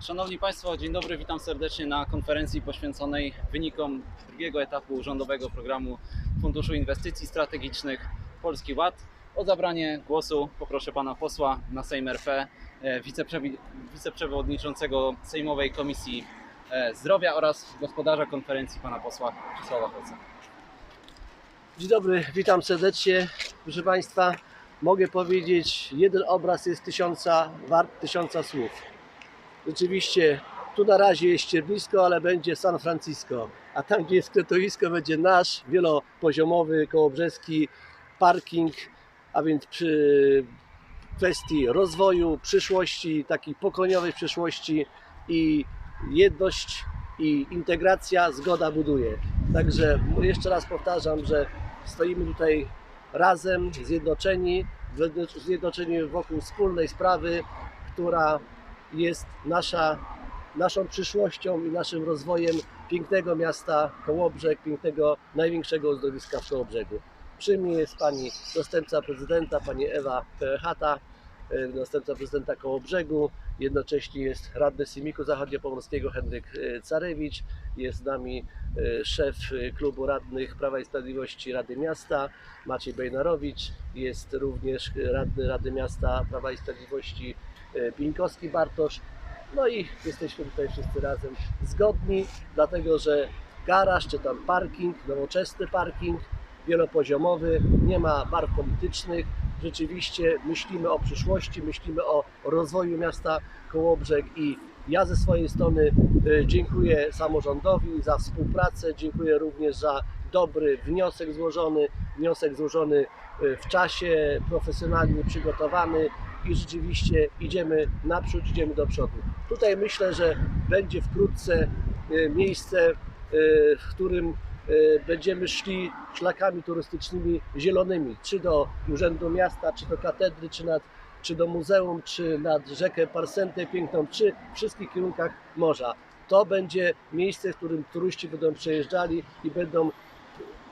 Szanowni Państwo, dzień dobry, witam serdecznie na konferencji poświęconej wynikom drugiego etapu rządowego programu Funduszu Inwestycji Strategicznych Polski Ład. O zabranie głosu poproszę pana posła na Sejm RP, e, wiceprzewodniczącego Sejmowej Komisji e, Zdrowia oraz gospodarza konferencji pana posła Czesława Hoca. Dzień dobry, witam serdecznie. Proszę Państwa, mogę powiedzieć, jeden obraz jest tysiąca, wart tysiąca słów. Rzeczywiście, tu na razie jest ściernisko, ale będzie San Francisco, a tam, gdzie jest kretowisko, będzie nasz wielopoziomowy, kołobrzeski parking, a więc przy kwestii rozwoju, przyszłości, takiej pokoleniowej przyszłości i jedność i integracja, zgoda buduje. Także jeszcze raz powtarzam, że stoimy tutaj razem, zjednoczeni, zjednoczeni wokół wspólnej sprawy, która jest nasza, naszą przyszłością i naszym rozwojem pięknego miasta Kołobrzeg, pięknego, największego uzdrowiska w Kołobrzegu. Przy mnie jest pani dostępca prezydenta, pani Ewa Perechata, e, dostępca prezydenta Kołobrzegu, jednocześnie jest radny Sejmiku Zachodniopomorskiego Henryk e, Carewicz, jest z nami e, szef klubu radnych Prawa i Sprawiedliwości Rady Miasta Maciej Bejnarowicz, jest również radny Rady Miasta Prawa i Sprawiedliwości Pińkowski Bartosz. No i jesteśmy tutaj wszyscy razem zgodni, dlatego że garaż czy tam parking, nowoczesny parking, wielopoziomowy, nie ma barw politycznych. Rzeczywiście myślimy o przyszłości, myślimy o rozwoju miasta Kołobrzeg i ja ze swojej strony e, dziękuję samorządowi za współpracę, dziękuję również za dobry wniosek złożony, wniosek złożony e, w czasie, profesjonalnie przygotowany i rzeczywiście idziemy naprzód, idziemy do przodu. Tutaj myślę, że będzie wkrótce e, miejsce, e, w którym e, będziemy szli szlakami turystycznymi zielonymi, czy do Urzędu Miasta, czy do katedry, czy nad czy do muzeum, czy nad rzekę Parsentę piękną, czy w wszystkich kierunkach morza. To będzie miejsce, w którym turyści będą przejeżdżali i będą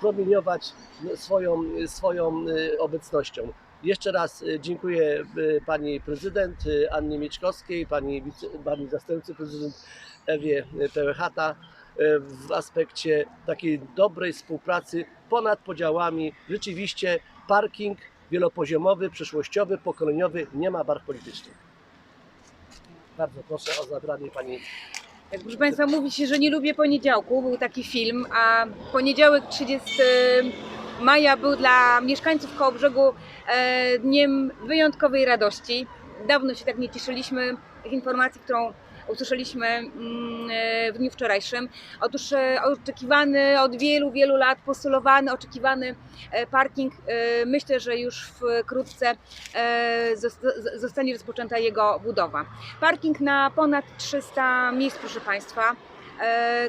promieniować swoją, swoją obecnością. Jeszcze raz y, dziękuję y, pani prezydent y, Annie Mieczkowskiej, pani, pani zastępcy prezydent Ewie Pełechata w aspekcie takiej dobrej współpracy ponad podziałami. Rzeczywiście parking wielopoziomowy, przyszłościowy, pokoleniowy, nie ma barw politycznych. Bardzo proszę o zabranie pani Jak proszę Państwa, mówi się, że nie lubię poniedziałku. Był taki film, a poniedziałek 30 maja był dla mieszkańców Kołobrzegu e, dniem wyjątkowej radości. Dawno się tak nie cieszyliśmy tych informacji, którą usłyszeliśmy mm, e, w dniu wczorajszym. Otóż e, oczekiwany od wielu, wielu lat, postulowany, oczekiwany parking, myślę, że już wkrótce zosta- zostanie rozpoczęta jego budowa. Parking na ponad 300 miejsc, proszę Państwa,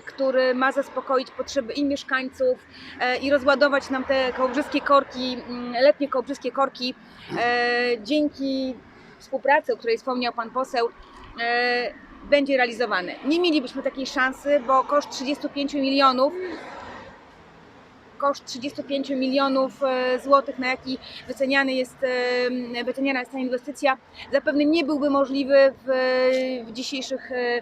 który ma zaspokoić potrzeby i mieszkańców e, i rozładować nam te kołbrzyskie korki, mm, letnie kołbrzyskie korki. E, Dzięki współpracy, o której wspomniał Pan poseł, e, będzie realizowany. Nie mielibyśmy takiej szansy, bo koszt 35 milionów koszt 35 milionów e, złotych, na jaki wyceniany jest, e, wyceniana jest ta inwestycja, zapewne nie byłby możliwy w, w dzisiejszych, e,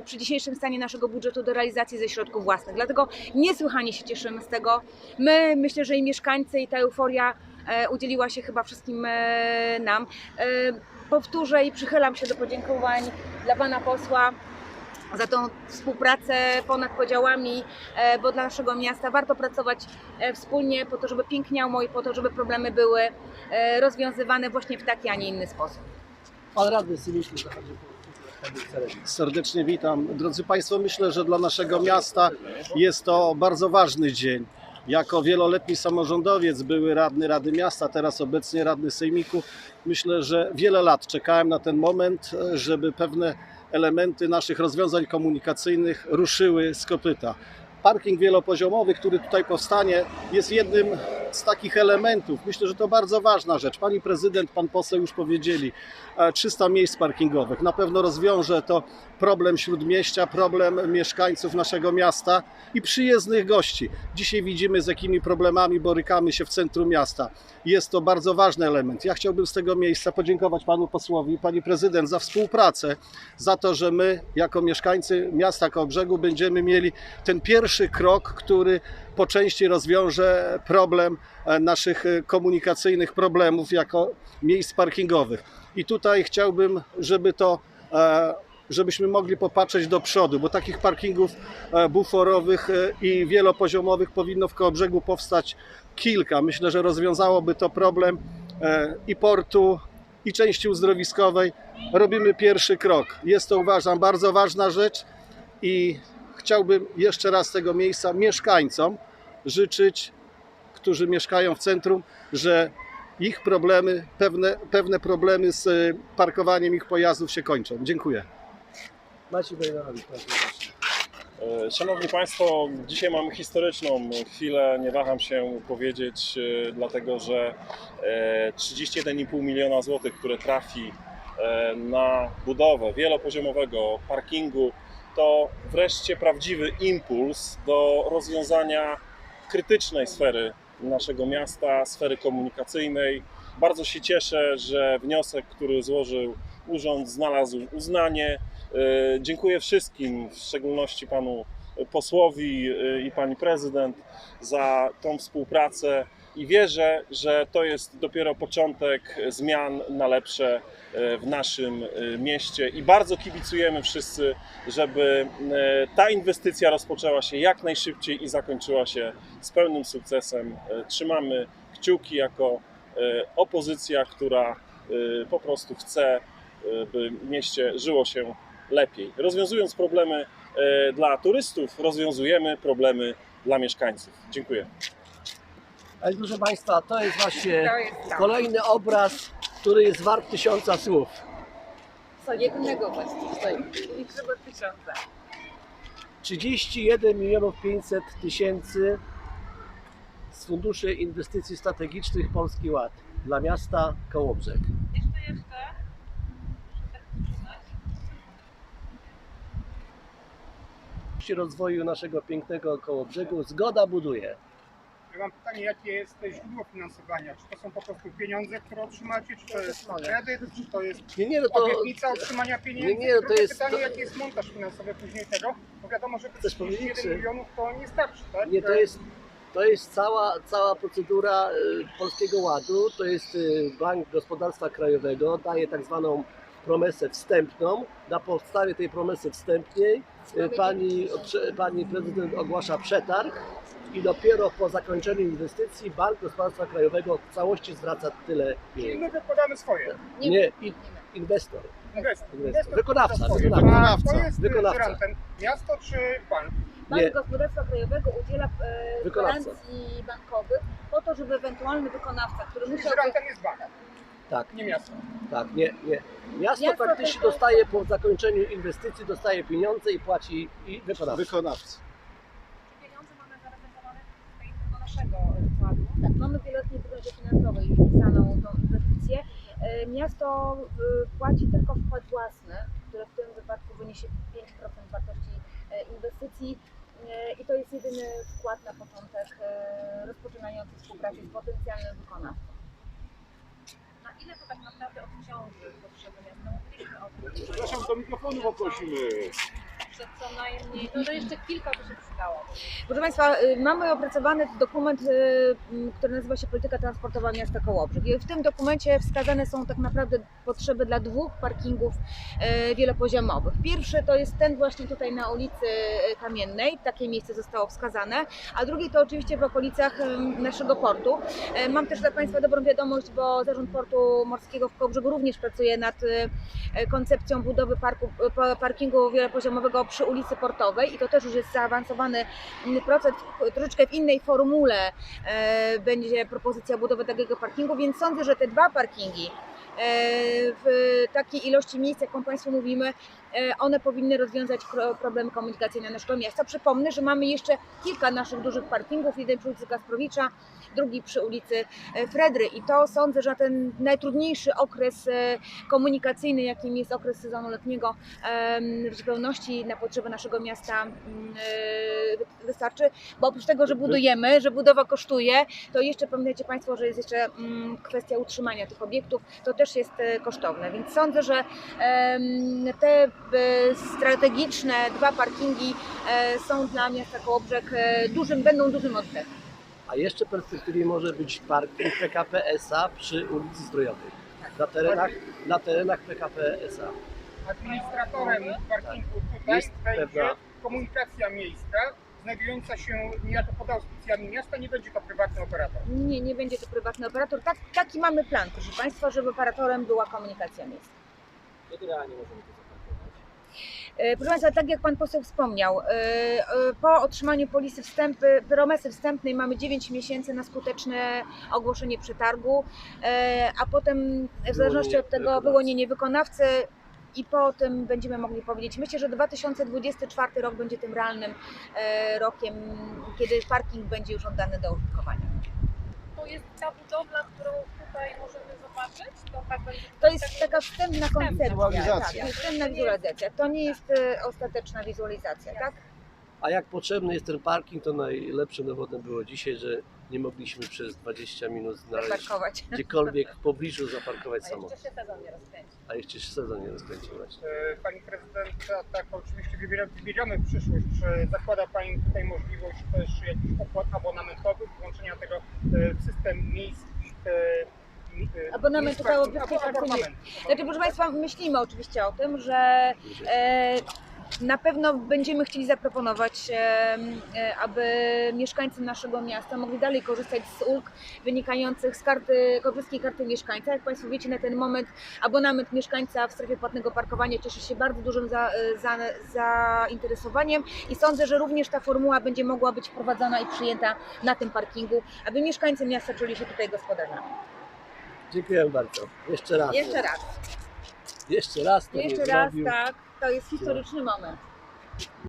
w przy dzisiejszym stanie naszego budżetu do realizacji ze środków własnych. Dlatego niesłychanie się cieszymy z tego. My, myślę, że i mieszkańcy, i ta euforia e, udzieliła się chyba wszystkim e, nam. E, Powtórzę i przychylam się do podziękowań dla Pana posła za tą współpracę ponad podziałami, e, bo dla naszego miasta warto pracować e, wspólnie po to, żeby piękniało i po to, żeby problemy były e, rozwiązywane właśnie w taki, a nie inny sposób. pan radny Symiszny zachodzi. Serdecznie witam. Drodzy Państwo, myślę, że dla naszego miasta jest to bardzo ważny dzień. Jako wieloletni samorządowiec, były radny Rady Miasta, teraz obecnie radny Sejmiku, myślę, że wiele lat czekałem na ten moment, e, żeby pewne elementy naszych rozwiązań komunikacyjnych ruszyły z kopyta. Parking wielopoziomowy, który tutaj powstanie, jest jednym z takich elementów, myślę, że to bardzo ważna rzecz. Pani prezydent, pan poseł już powiedzieli, e, 300 miejsc parkingowych. Na pewno rozwiąże to problem śródmieścia, problem mieszkańców naszego miasta i przyjezdnych gości. Dzisiaj widzimy, z jakimi problemami borykamy się w centrum miasta. Jest to bardzo ważny element. Ja chciałbym z tego miejsca podziękować panu posłowi, pani prezydent za współpracę, za to, że my jako mieszkańcy miasta Kołobrzegu będziemy mieli ten pierwszy krok, który po części rozwiąże problem e, naszych e, komunikacyjnych problemów jako miejsc parkingowych. I tutaj chciałbym, żeby to e, żebyśmy mogli popatrzeć do przodu, bo takich parkingów buforowych i wielopoziomowych powinno w Kołobrzegu powstać kilka. Myślę, że rozwiązałoby to problem i portu, i części uzdrowiskowej. Robimy pierwszy krok. Jest to, uważam, bardzo ważna rzecz i chciałbym jeszcze raz z tego miejsca mieszkańcom życzyć, którzy mieszkają w centrum, że ich problemy, pewne, pewne problemy z e, parkowaniem ich pojazdów się kończą. Dziękuję. Macie Wojnarowicz, proszę. E, Szanowni Państwo, dzisiaj mamy historyczną chwilę, nie waham się powiedzieć, e, dlatego że e, 31,5 miliona złotych, które trafi e, na budowę wielopoziomowego parkingu, to wreszcie prawdziwy impuls do rozwiązania krytycznej sfery naszego miasta, sfery komunikacyjnej. Bardzo się cieszę, że wniosek, który złożył urząd, znalazł uznanie. E, Dziękuję wszystkim, w szczególności panu posłowi e, i pani prezydent za tą współpracę i wierzę, że to jest dopiero początek zmian na lepsze e, w naszym e, mieście i bardzo kibicujemy wszyscy, żeby e, ta inwestycja rozpoczęła się jak najszybciej i zakończyła się z pełnym sukcesem. Trzymamy kciuki jako opozycja, która po prostu chce, by mieście żyło się lepiej. Rozwiązując problemy dla turystów, rozwiązujemy problemy dla mieszkańców. Dziękuję. Ale proszę Państwa, to jest właśnie kolejny obraz, który jest wart tysiąca słów. Co jednego właściwie. Trzeba tysiąca. 31 milionów 500 tysięcy z Funduszy Inwestycji Strategicznych Polski Ład dla miasta Kołobrzeg. Jeszcze, jeszcze. Rozwoju naszego pięknego Kołobrzegu zgoda buduje. Ja mam pytanie, jakie jest źródło finansowania? Czy to są po prostu pieniądze, które otrzymacie, czy to jest kredyt, czy to jest Nie, nie, no to obietnica otrzymania pieniędzy? Nie, nie, no to Drugie jest- pytanie, to- jaki jest montaż finansowy później tego? Bo wiadomo, że te Chcesz powiedzieć, 31 czy- milionów to nie starczy, tak? Nie, to jest, to jest cała, cała procedura y, Polskiego Ładu. To jest y, Bank Gospodarstwa Krajowego, daje tak zwaną promesę wstępną. Na podstawie tej promesy wstępnej y, pani, prze- pani prezydent ogłasza przetarg i dopiero po zakończeniu inwestycji Bank Gospodarstwa Krajowego w całości zwraca tyle Czyli pieniędzy. my wykładamy swoje. Nie, i- inwestor. Inwestor. Inwestor. Wykonawca, wykonawca. Kto jest Wykonawca. wykonawca. Miasto czy bank? Bank Nie. Gospodarstwa Krajowego udziela e, Wykonawca. gwarancji bankowych po to, żeby ewentualny wykonawca, który Czyli musiałby... jest bank, Tak, nie miasto. tak, nie, nie. Miasto Miasto praktycznie tylko- dostaje po zakończeniu inwestycji, dostaje pieniądze i płaci i wykonawca. Wykonawcy. pieniądze mamy zarezerwowane z tego naszego wkładu. Tak, mamy wieloletnie budżety finansowej wpisaną tą inwestycję. E, Miasto płaci tylko wkład własny, który w tym wypadku wyniesie 5% wartości e, inwestycji. E, I to jest jedyny wkład na początek rozpoczynający współpracę z potencjalnym wykonawcą. Na ile to tak naprawdę odciąży potrzeby miasta? Mówiliśmy o tym, Przepraszam, do mikrofonu poprosimy. Że co najmniej, no to jeszcze kilka by się przydało. Proszę Państwa, y, mamy opracowany dokument, y, który nazywa się Polityka Transportowa Miasta Kołobrzeg. I w tym dokumencie wskazane są tak naprawdę potrzeby dla dwóch parkingów y, wielopoziomowych. Pierwszy to jest ten właśnie tutaj na ulicy Kamiennej, takie miejsce zostało wskazane, a drugi to oczywiście w okolicach naszego portu. Mam też dla Państwa dobrą wiadomość, bo Zarząd Portu Morskiego w Kołobrzegu również pracuje nad koncepcją budowy parku, pa- parkingu wielopoziomowego przy ulicy Portowej i to też już jest zaawansowany mm, proces, troszeczkę w innej formule e, będzie propozycja budowy takiego parkingu, więc sądzę, że te dwa parkingi w takiej ilości miejsc, jaką Państwu mówimy, e, one powinny rozwiązać pro- problemy komunikacyjne naszego miasta. Przypomnę, że mamy jeszcze kilka naszych dużych parkingów, jeden przy ulicy Kasprowicza, drugi przy ulicy e, Fredry. I to sądzę, że ten najtrudniejszy okres e, komunikacyjny, jakim jest okres sezonu letniego, w zupełności na potrzeby naszego miasta mm, e, wy- wystarczy, bo oprócz tego, że budujemy, że budowa kosztuje, to jeszcze pamiętajcie Państwo, że jest jeszcze mm, kwestia utrzymania tych obiektów, to też jest e, kosztowne, więc sądzę, że te e, strategiczne dwa parkingi e, są dla miasta Kołobrzeg dużym, będą dużym oddechem. A jeszcze w perspektywie może być parking PKP SA przy ulicy Zdrojowej. Na terenach, na terenach PKP SA. Administratorem parkingu tutaj Jest będzie pewna- komunikacja miejska, znajdująca się niejako pod auspicjami miasta, nie będzie to prywatny operator. Nie, nie będzie to prywatny operator. Tak, taki mamy plan, proszę Państwa, żeby operatorem była komunikacja miejska. Kiedy realnie możemy to zaplanować? E, Proszę Państwa, tak jak Pan poseł wspomniał, e, e, po otrzymaniu polisy wstępy, promesy wstępnej mamy 9 miesięcy na skuteczne ogłoszenie przetargu, a potem w zależności od tego wyłonienie wykonawcy i po tym będziemy mogli powiedzieć. Myślę, że 2024 rok będzie tym realnym rokiem, kiedy parking będzie już oddany do użytkowania. To jest ta budowla, którą? To, tak jest taka wstępna koncepcja, Wizualizacja. tak, wstępna wizualizacja. To nie jest e, ostateczna wizualizacja, tak? A jak potrzebny jest ten parking, to najlepszym dowodem było dzisiaj, że nie mogliśmy przez 20 minut znaleźć Zaparkować. gdziekolwiek w pobliżu zaparkować A samochód. jeszcze się sezon nie rozkręci. A jeszcze się sezon nie rozkręcił właśnie. E, Pani prezydent, a tak oczywiście wybiera- wybieramy w przyszłość. Czy zakłada Pani tutaj możliwość też jakichś opłat abonamentowych, włączenia tego e, w system miejskich e, mi- e, Abonament miejskich tutaj o parkingów? wysokiej Abo- parkingu. abonament. Znaczy, proszę Państwa, myślimy oczywiście o tym, że e, na pewno będziemy chcieli zaproponować, e, e, aby mieszkańcy naszego miasta mogli dalej korzystać z ulg wynikających z karty, Kołobrzegskiej Karty Mieszkańca. Jak Państwo wiecie, na ten moment abonament mieszkańca w strefie płatnego parkowania cieszy się bardzo dużym za, e, za, zainteresowaniem i sądzę, że również ta formuła będzie mogła być wprowadzona i przyjęta na tym parkingu, aby mieszkańcy miasta czuli się tutaj gospodarzami. Dziękuję bardzo. Jeszcze raz. Jeszcze raz. Jeszcze raz to Jeszcze raz, zrobił. tak. To jest historyczny moment.